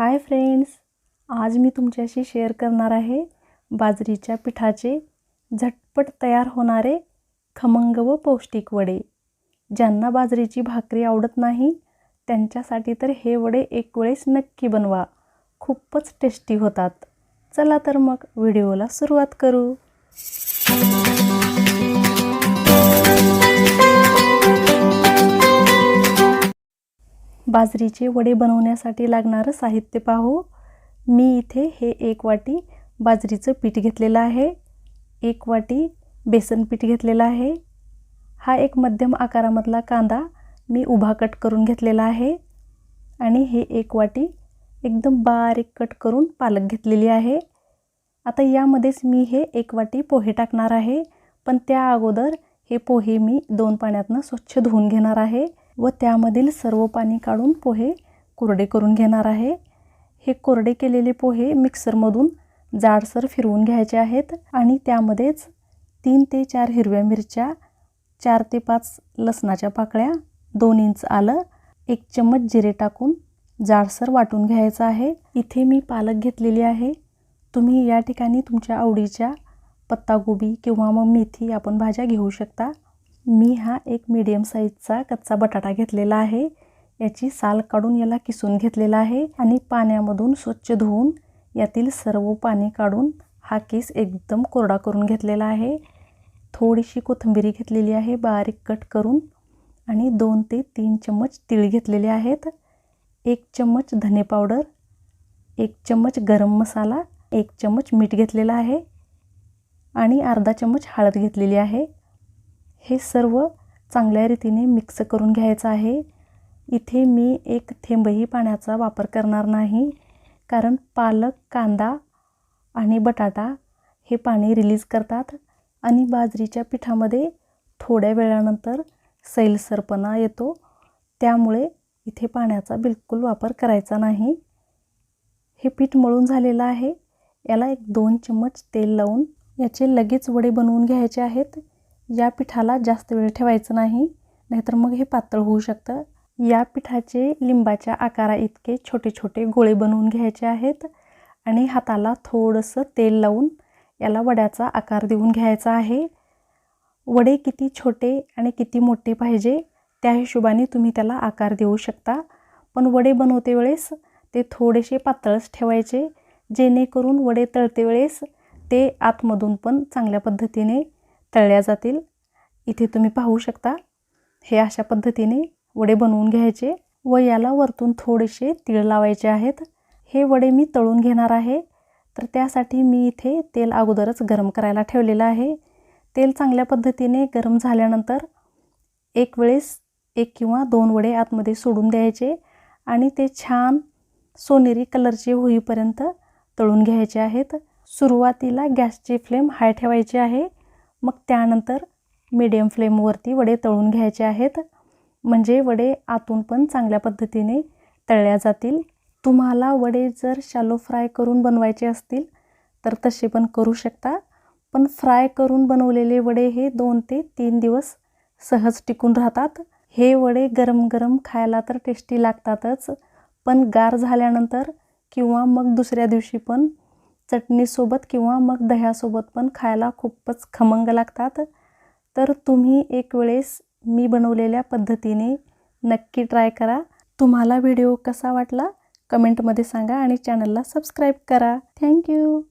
Hi friends आज मी तुमच्याशी share करणार आहे बाजरीच्या पिठाचे झटपट तयार होणारे खमंग व पौष्टिक वडे. ज्यांना बाजरीची भाकरी आवडत नाही त्यांच्यासाठी तर हे वडे एक वेळेस नक्की बनवा. खूपच टेस्टी होतात. चला तर मग व्हिडिओला सुरुवात करू. बाजरीचे वडे बनवण्यासाठी लागणारं साहित्य पाहू. मी इथे हे एक वाटी बाजरीचं पीठ घेतलेलं आहे. एक वाटी बेसन पीठ घेतलेलं आहे. हा एक मध्यम आकारामधला कांदा मी उभा कट करून घेतलेला आहे. आणि हे एक वाटी एकदम बारीक कट करून पालक घेतलेली आहे. आता यामध्येच मी हे एक वाटी पोहे टाकणार आहे. पण त्या अगोदर हे पोहे मी दोन पाण्यातनं स्वच्छ धुवून घेणार आहे. व त्यामधील सर्व पाणी काढून पोहे कोरडे करून घेणार आहे. हे कोरडे केलेले पोहे मिक्सरमधून जाडसर फिरवून घ्यायचे आहेत आणि त्यामध्येच तीन ते चार हिरव्या मिरच्या चार ते पाच लसणाच्या पाकळ्या दोन इंच आलं एक चम्मच जिरे टाकून जाडसर वाटून घ्यायचं आहे. इथे मी पालक घेतलेली आहे. तुम्ही या ठिकाणी तुमच्या आवडीच्या पत्ताकोबी किंवा मग मेथी आपण भाज्या घेऊ शकता. मी हा एक मीडियम साईजचा कच्चा बटाटा घेतलेला आहे. याची साल काढून याला किसून घेतलेला आहे आणि पाण्यामधून स्वच्छ धुवून यातील सर्व पाणी काढून हा केस एकदम कोरडा करून घेतलेला आहे. थोडीशी कोथिंबिरी घेतलेली आहे बारीक कट करून आणि दोन ते तीन चम्मच तीळ घेतलेले आहेत. एक चम्मच धने पावडर एक चम्मच गरम मसाला एक चम्मच मीठ घेतलेला आहे आणि अर्धा चम्मच हळद घेतलेली आहे. हे सर्व चांगल्या रीतीने मिक्स करून घ्यायचं आहे. इथे मी एक थेंबही पाण्याचा वापर करणार नाही. कारण पालक कांदा आणि बटाटा हे पाणी रिलीज करतात आणि बाजरीच्या पिठामध्ये थोड्या वेळानंतर सैलसरपणा येतो. त्यामुळे इथे पाण्याचा बिलकुल वापर करायचा नाही. हे पीठ मळून झालेलं आहे. याला एक दोन चम्मच तेल लावून याचे लगेच वडे बनवून घ्यायचे आहेत. या पिठाला जास्त वेळ ठेवायचं नाही नाहीतर मग हे पातळ होऊ शकतं. या पिठाचे लिंबाच्या आकारा इतके छोटे छोटे गोळे बनवून घ्यायचे आहेत आणि हाताला थोडंसं तेल लावून याला वड्याचा आकार देऊन घ्यायचा आहे. वडे किती छोटे आणि किती मोठे पाहिजे त्या हिशोबाने तुम्ही त्याला आकार देऊ शकता. पण वडे बनवते वेळेस ते थोडेसे पातळच ठेवायचे जेणेकरून वडे तळते वेळेस ते आतमधून पण चांगल्या पद्धतीने तळल्या जातील. इथे तुम्ही पाहू शकता हे अशा पद्धतीने वडे बनवून घ्यायचे व याला वरतून थोडेसे तीळ लावायचे आहेत. हे वडे मी तळून घेणार आहे. तर त्यासाठी मी इथे तेल अगोदरच गरम करायला ठेवलेलं आहे. तेल चांगल्या पद्धतीने गरम झाल्यानंतर एक वेळेस एक किंवा दोन वडे आतमध्ये सोडून द्यायचे आणि ते छान सोनेरी कलरचे होईपर्यंत तळून घ्यायचे आहेत. सुरुवातीला गॅसची फ्लेम हाय ठेवायची आहे. मग त्यानंतर मीडियम फ्लेमवरती वडे तळून घ्यायचे आहेत. म्हणजे वडे आतून पण चांगल्या पद्धतीने तळल्या जातील. तुम्हाला वडे जर शालो फ्राय करून बनवायचे असतील तर तसे पण करू शकता. पण फ्राय करून बनवलेले वडे हे दोन ते तीन दिवस सहज टिकून राहतात. हे वडे गरम गरम खायला तर टेस्टी लागतातच. पण गार झाल्यानंतर किंवा मग दुसऱ्या दिवशी पण चटणीसोबत किंवा मग दह्यासोबत पण खायला खूपच खमंग लागतात. तर तुम्ही एक वेळेस मी बनवलेल्या पद्धतीने नक्की ट्राय करा. तुम्हाला व्हिडिओ कसा वाटला? कमेंटमध्ये सांगा आणि चॅनलला सबस्क्राईब करा. थँक्यू!